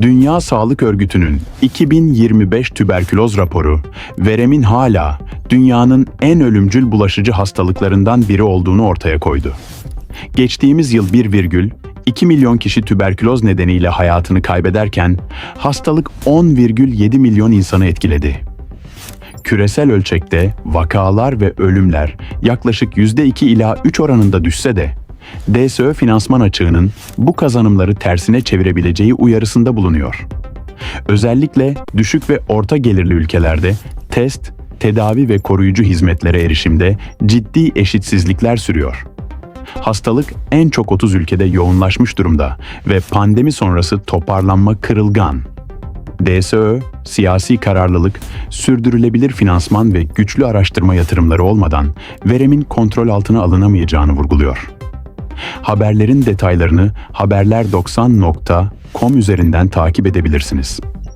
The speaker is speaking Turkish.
Dünya Sağlık Örgütü'nün 2025 tüberküloz raporu, veremin hala dünyanın en ölümcül bulaşıcı hastalıklarından biri olduğunu ortaya koydu. Geçtiğimiz yıl 1,2 milyon kişi tüberküloz nedeniyle hayatını kaybederken, hastalık 10,7 milyon insanı etkiledi. Küresel ölçekte vakalar ve ölümler yaklaşık %2 ila 3 oranında düşse de, DSÖ finansman açığının bu kazanımları tersine çevirebileceği uyarısında bulunuyor. Özellikle düşük ve orta gelirli ülkelerde test, tedavi ve koruyucu hizmetlere erişimde ciddi eşitsizlikler sürüyor. Hastalık en çok 30 ülkede yoğunlaşmış durumda ve pandemi sonrası toparlanma kırılgan. DSÖ, siyasi kararlılık, sürdürülebilir finansman ve güçlü araştırma yatırımları olmadan veremin kontrol altına alınamayacağını vurguluyor. Haberlerin detaylarını haberler90.com üzerinden takip edebilirsiniz.